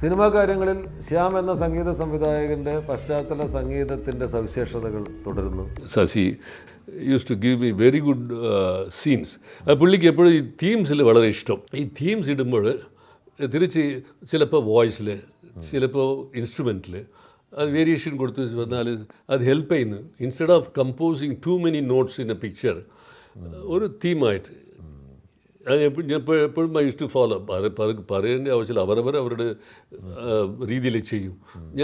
Cinema കാര്യങ്ങളിൽ ശ്യാം എന്ന സംഗീത സംവിധായകന്റെ പശ്ചാത്തല സംഗീതത്തിന്റെ സവിശേഷതകൾ തുടരുന്നു. Sasi used to give me very good scenes പുള്ളിക്ക് എപ്പോഴും ഈ തീംസിൽ വളരെ ഇഷ്ടം. ഈ തീംസ് ഇടുമ്പോൾ തിരിച്ച് ചിലപ്പോൾ വോയിസിൽ ചിലപ്പോൾ ഇൻസ്ട്രുമെന്റിൽ അത് വേരിയേഷൻ കൊടുത്തു വന്നാൽ അത് ഹെൽപ്പ് ചെയ്യുന്നു. Instead of composing too many notes in a picture ഒരു തീമായിട്ട് അത് ഞാൻ എപ്പോഴും എപ്പോഴും ഐ യൂസ് ടു ഫോളോ. പറയേണ്ട ആവശ്യമില്ല. അവരവർ അവരുടെ രീതിയിൽ ചെയ്യും.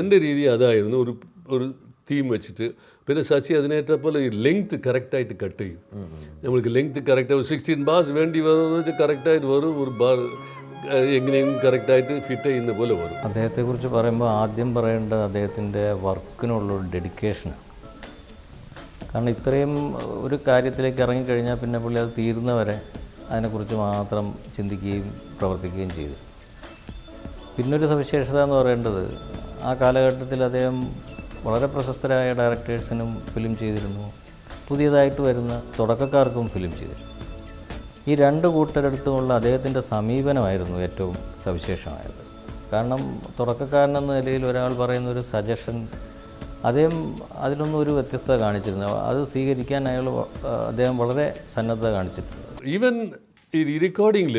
എന്റെ രീതി അതായിരുന്നു. ഒരു ഒരു തീം വെച്ചിട്ട് പിന്നെ ശശി അതിനേറ്റ പോലെ ഈ ലെങ്ത് കറക്റ്റായിട്ട് കട്ട് ചെയ്യും. നമ്മൾക്ക് ലെങ്ത് കറക്റ്റ് ഒരു സിക്സ്റ്റീൻ ബാർസ് വേണ്ടി വരുമെന്ന് വെച്ചാൽ കറക്റ്റായിട്ട് വരും ഒരു ബാർ എങ്ങനെയും കറക്റ്റായിട്ട് ഫിറ്റ് ചെയ്യുന്ന പോലെ വരും. അദ്ദേഹത്തെക്കുറിച്ച് പറയുമ്പോൾ ആദ്യം പറയേണ്ട അദ്ദേഹത്തിന്റെ വർക്കിനുള്ള ഡെഡിക്കേഷൻ കാരണം ഇത്രയും ഒരു കാര്യത്തിലേക്ക് ഇറങ്ങിക്കഴിഞ്ഞാൽ പിന്നെ പുള്ളി അത് തീരുന്നവരെ അതിനെക്കുറിച്ച് മാത്രം ചിന്തിക്കുകയും പ്രവർത്തിക്കുകയും ചെയ്തു. പിന്നൊരു സവിശേഷത എന്ന് പറയേണ്ടത് ആ കാലഘട്ടത്തിൽ അദ്ദേഹം വളരെ പ്രശസ്തരായ ഡയറക്ടേഴ്സിനും ഫിലിം ചെയ്തിരുന്നു. പുതിയതായിട്ട് വരുന്ന തുടക്കക്കാർക്കും ഫിലിം ചെയ്തിരുന്നു. ഈ രണ്ട് കൂട്ടരടുത്തുമുള്ള അദ്ദേഹത്തിന്റെ സമീപനമായിരുന്നു ഏറ്റവും സവിശേഷമായത്. കാരണം തുടക്കക്കാരനെന്ന നിലയിൽ ഒരാൾ പറയുന്ന ഒരു സജഷൻ അദ്ദേഹം അതിലൊന്നും ഒരു വ്യത്യസ്തത കാണിച്ചിരുന്നു അത് സ്വീകരിക്കാൻ അയാൾ അദ്ദേഹം വളരെ സന്നദ്ധത കാണിച്ചിട്ടുണ്ട്. ഈവൻ ഈ റെക്കോർഡിങ്ങിൽ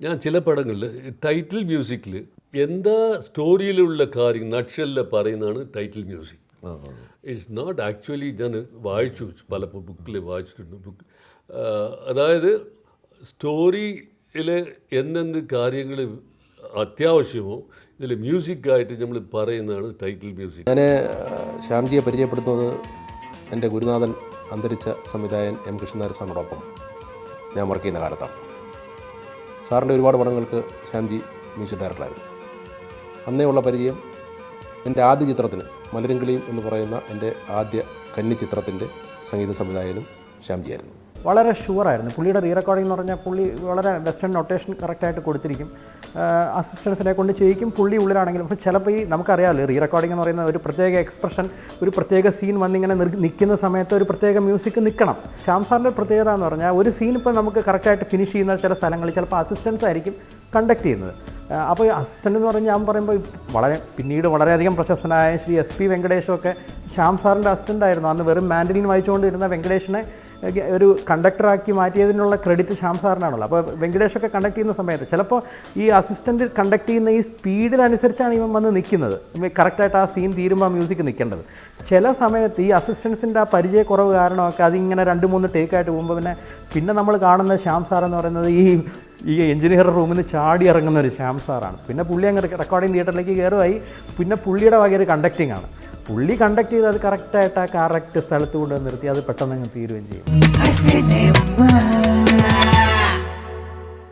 ഞാൻ ചില പടങ്ങളിൽ ടൈറ്റിൽ മ്യൂസിക്കിൽ എന്താ സ്റ്റോറിയിലുള്ള കാര്യം നക്ഷലിൽ പറയുന്നതാണ് title music it's not actually ഞാൻ വായിച്ചു പല ബുക്കിൽ വായിച്ചിട്ടുണ്ട്. ബുക്ക് അതായത് സ്റ്റോറിയിൽ എന്തെന്ത് കാര്യങ്ങൾ അത്യാവശ്യമോ ഇതിൽ മ്യൂസിക്കായിട്ട് നമ്മൾ പറയുന്നതാണ് ടൈറ്റിൽ മ്യൂസിക് ഞാൻ ശ്യാംജിയെ പരിചയപ്പെടുത്തുന്നത് എന്റെ ഗുരുനാഥൻ അന്തരിച്ച സംവിധായകൻ എം കൃഷ്ണനായർ സാറിനോടൊപ്പം ഞാൻ വർക്ക് ചെയ്യുന്ന കാലത്താണ്. സാറിന്റെ ഒരുപാട് പടങ്ങൾക്ക് ശ്യാംജി മ്യൂസിക് ഡയറക്ടറായിരുന്നു അന്നേ ഉള്ള പരിചയം എന്റെ ആദ്യ ചിത്രത്തിന് മലരങ്കിളിയും എന്ന് പറയുന്ന എന്റെ ആദ്യ കന്നി ചിത്രത്തിന്റെ സംഗീത സംവിധായകനും ശ്യാംജിയായിരുന്നു. വളരെ ഷുവറായിരുന്നു. പുള്ളിയുടെ റീ റെക്കോർഡിംഗ് എന്ന് പറഞ്ഞാൽ പുള്ളി വളരെ വെസ്റ്റേൺ നൊട്ടേഷൻ കറക്റ്റായിട്ട് കൊടുത്തിരിക്കും. അസിസ്റ്റൻസിനെ കൊണ്ട് ചെയ്യിക്കും. പുള്ളി ഉള്ളിലാണെങ്കിലും പക്ഷേ ചിലപ്പോൾ ഈ നമുക്കറിയാമല്ലോ റീ റെക്കോർഡിംഗ് എന്ന് പറയുന്ന ഒരു പ്രത്യേക എക്സ്പ്രഷൻ ഒരു പ്രത്യേക സീൻ വന്നിങ്ങനെ നിൽക്കുന്ന സമയത്ത് ഒരു പ്രത്യേക മ്യൂസിക് നിൽക്കണം. ശ്യാം സാറിന്റെ പ്രത്യേകത എന്ന് പറഞ്ഞാൽ ഒരു സീൻ ഇപ്പോൾ നമുക്ക് കറക്റ്റായിട്ട് ഫിനിഷ് ചെയ്യുന്ന ചില സ്ഥലങ്ങളിൽ ചിലപ്പോൾ അസിസ്റ്റൻസ് ആയിരിക്കും കണ്ടക്ട് ചെയ്യുന്നത്. അപ്പോൾ ഈ അസിസ്റ്റന്റ് എന്ന് പറഞ്ഞാൽ ഞാൻ പറയുമ്പോൾ വളരെ പിന്നീട് വളരെയധികം പ്രശസ്തനായ ശ്രീ എസ് പി വെങ്കടേഷൊക്കെ ശ്യാം സാറിന്റെ അസിസ്റ്റന്റ് ആയിരുന്നു. അന്ന് വെറും മാൻഡലിൻ വായിച്ചുകൊണ്ടിരുന്ന വെങ്കടേഷിനെ ഒരു കണ്ടക്ടറാക്കി മാറ്റിയതിനുള്ള ക്രെഡിറ്റ് ശ്യാം സാറിനാണല്ലോ. അപ്പോൾ വെങ്കടേഷൊക്കെ കണ്ടക്ട് ചെയ്യുന്ന സമയത്ത് ചിലപ്പോൾ ഈ അസിസ്റ്റന്റ് കണ്ടക്ട് ചെയ്യുന്ന ഈ സ്പീഡിനനുസരിച്ചാണ് ഇവൻ വന്ന് നിൽക്കുന്നത്. കറക്റ്റായിട്ട് ആ സീൻ തീരുമ്പോൾ മ്യൂസിക് നിൽക്കേണ്ടത്. ചില സമയത്ത് ഈ അസിസ്റ്റൻസിന്റെ ആ പരിചയക്കുറവ് കാരണമൊക്കെ അതിങ്ങനെ രണ്ട് മൂന്ന് ടേക്കായിട്ട് പോകുമ്പോൾ പിന്നെ പിന്നെ നമ്മൾ കാണുന്ന ശ്യാം സാർ എന്ന് പറയുന്നത് ഈ ഈ എഞ്ചിനീയർ റൂമിൽ നിന്ന് ചാടി ഇറങ്ങുന്ന ഒരു ശ്യാം സാറാണ്. പിന്നെ പുള്ളി അങ്ങ് റെക്കോർഡിംഗ് തിയേറ്ററിലേക്ക് കയറുമായി പിന്നെ പുള്ളിയുടെ വകയൊരു കണ്ടക്റ്റിംഗ് ആണ്. പുള്ളി കണ്ടക്ട് ചെയ്ത് അത് കറക്റ്റായിട്ട് ആ കറക്റ്റ് സ്ഥലത്ത് കൊണ്ടുവന്ന് നിർത്തി അത് പെട്ടെന്ന് അങ്ങ് തീരുകയും ചെയ്യും.